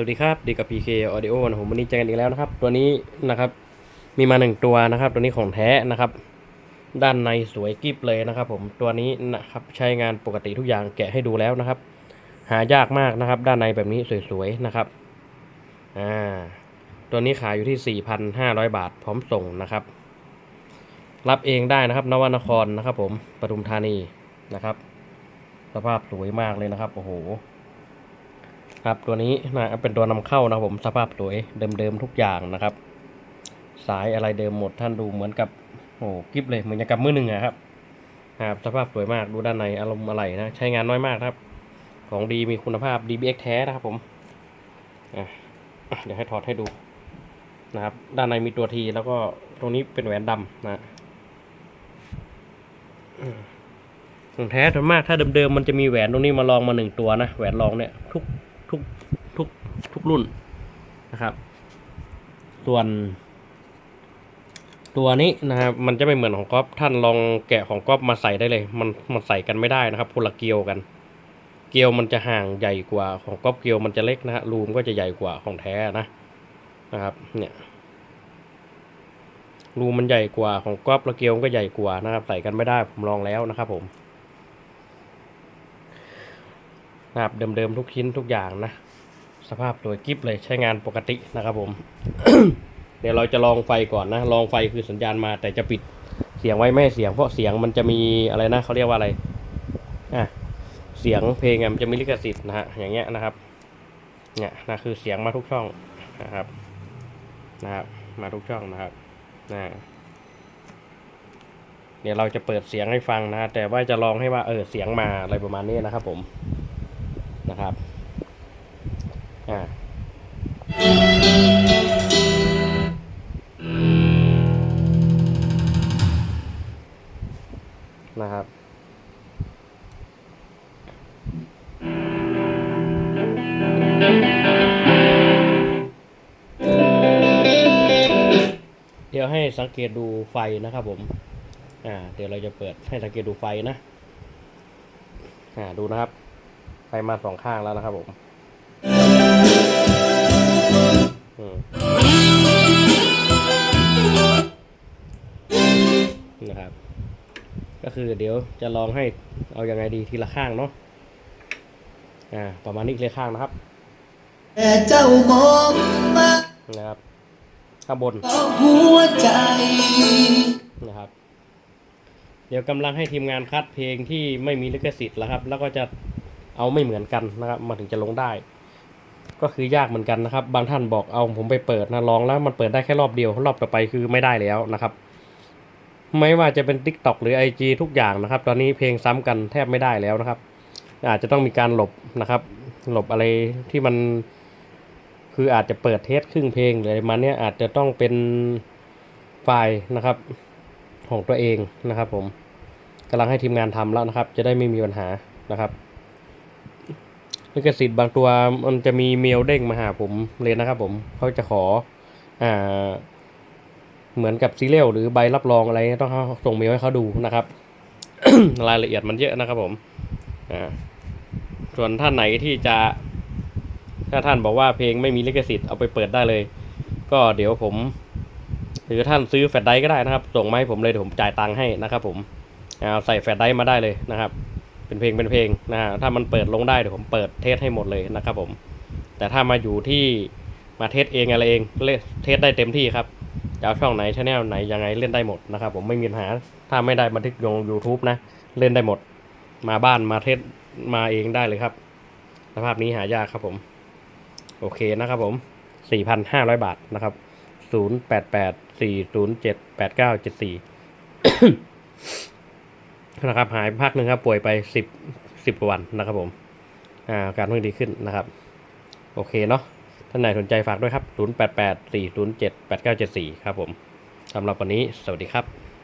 สวัสดีครับดีกับ PK Audio นะผมวันนี้เจอกันอีกแล้วนะครับ ตัวนี้นะครับมีมาหนึ่งตัวนะครับ ตัวนี้ของแท้นะครับ ด้านในสวยกริบเลยนะครับ ผมตัวนี้นะครับใช้งานปกติทุกอย่างแกะให้ดูแล้วนะครับ หายากมากนะครับ ด้านในแบบนี้สวยๆนะครับอ่าตัวนี้ขายอยู่ที่ 4,500 บาทพร้อมส่งนะครับ รับเองได้นะครับ นวนครนะครับ ผมปทุมธานีนะครับ สภาพสวยมากเลยนะครับโอ้โห ครับตัวนี้นะเป็นตัวนำเข้านะผมสภาพสวยเดิมๆทุกอย่างนะครับ สายอะไรเดิมหมดท่านดูเหมือนกับโอ้กิฟเลยเหมือนกับมือหนึ่งอะครับครับสภาพสวยมากดูด้านในอารมณ์อะไรนะใช้งานน้อยมากครับ ของดีมีคุณภาพ DBX แท้นะครับผมเดี๋ยวให้ถอดให้ดูนะครับ ด้านในมีตัวทีแล้วก็ตรงนี้เป็นแหวนดำนะของแท้ส่วนมากถ้าเดิมๆมันจะมีแหวนตรงนี้มาลองมาหนึ่งตัวนะแหวนรองเนี่ยทุก ทุกทุกทุกรุ่นนะครับ ส่วน ตัวนี้นะครับ มันจะไม่เหมือนของก๊อฟท่านลองแกะของก๊อฟมาใส่ได้เลย มันมันใส่กันไม่ได้นะครับคนละเกลียวกัน เกลียวมันจะห่างใหญ่กว่าของก๊อฟเกลียวมันจะเล็กนะฮะรูมก็จะใหญ่กว่าของแท้นะนะครับ เนี่ยรูมันใหญ่กว่าของก๊อฟและเกลียวมันก็ใหญ่กว่านะครับ ใส่กันไม่ได้ผมลองแล้วนะครับผม นะครับเดิมๆทุกชิ้นทุกอย่างนะ สภาพสวยกริบเลยใช้งานปกตินะครับผม เดี๋ยวเราจะลองไฟก่อนนะ ลองไฟคือสัญญาณมาแต่จะปิดเสียงไว้ไม่เสียงเพราะเสียงมันจะมีอะไรนะเขาเรียกว่าอะไรอะเสียงเพลงมันจะมีลิขสิทธิ์นะฮะอย่างเงี้ยนะครับเนี่ยนะคือเสียงมาทุกช่องนะครับนะครับมาทุกช่องนะครับนะเดี๋ยวเราจะเปิดเสียงให้ฟังนะ แต่ว่าจะลองให้ว่าเออเสียงมาอะไรประมาณนี้นะครับผม นะครับ อ่านะครับเดี๋ยวให้สังเกตดูไฟนะครับผม อ่า เดี๋ยวเราจะเปิดให้สังเกตดูไฟนะ อ่า ดูนะครับ ไฟมาสองข้างแล้วนะครับผมนะครับ ก็คือเดี๋ยวจะลองให้เอาอยัางไงดีทีละข้างเนาะอ่าประมาณนี้ทีละข้างนะครับแต่เจ้ามองมานะครับข้างบนหัวใจนะครับ เดี๋ยวกำลังให้ทีมงานคัดเพลงที่ไม่มีลิขสิทธิ์แล้วครับ แล้วก็จะ เอาไม่เหมือนกันนะครับมาถึงจะลงได้ ก็คือยากเหมือนกันนะครับ บางท่านบอกเอาผมไปเปิดนะลองแล้วมันเปิดได้แค่รอบเดียวรอบต่อไปคือไม่ได้แล้วนะครับ ไม่ว่าจะเป็น Tik t o อกหรือ IG ทุกอย่างนะครับ ตอนนี้เพลงซ้ำกันแทบไม่ได้แล้วนะครับ อาจจะต้องมีการหลบนะครับ หลบอะไรที่มันคืออาจจะเปิดเทสครึ่งเพลงหรืออะไรมาเนี้ยอาจจะต้องเป็นไฟล์นะครับของตัวเองนะครับ ผมกำลังให้ทีมงานทำแล้วนะครับ จะได้ไม่มีปัญหานะครับ ลิขสิทธิ์บางตัวมันจะมีเมลเด้งมาหาผมเลยนะครับผมเขาจะขออ่าเหมือนกับซีเรียลหรือใบรับรองอะไรต้องส่งเมลให้เขาดูนะครับ รายละเอียดมันเยอะนะครับผมอ่าส่วนท่านไหนที่จะ ถ้าท่านบอกว่าเพลงไม่มีลิขสิทธิ์เอาไปเปิดได้เลย ก็เดี๋ยวผมหรือท่านซื้อแฟลชไดก็ได้นะครับ ส่งมาให้ผมเลยเดี๋ยวผมจ่ายตังค์ให้นะครับผมเอาใส่แฟลชไดมาได้เลยนะครับ เป็นเพลงเป็นเพลงนะถ้ามันเปิดลงได้เดี๋ยวผมเปิดเทสให้หมดเลยนะครับผม แต่ถ้ามาอยู่ที่มาเทสเองอะไรเองเล่นเทสได้เต็มที่ครับจะเอาช่องไหนชแนลไหนยังไงเล่นได้หมดนะครับผมไม่มีปัญหาถ้าไม่ได้บันทึกลง YouTube นะ เล่นได้หมด มาบ้านมาเทสมาเองได้เลยครับ สภาพนี้หายากครับผม โอเคนะครับผม 4,500 บาทนะครับ 088 407 8974 นะครับหายพักหนึ่งครับป่วยไปสิบสิบกว่าวันนะครับผมอ่าอาการเพิ่งดีขึ้นนะครับ โอเคเนาะท่านไหนสนใจฝากด้วยครับ 088 407 8974 ครับผมสำหรับวันนี้สวัสดีครับ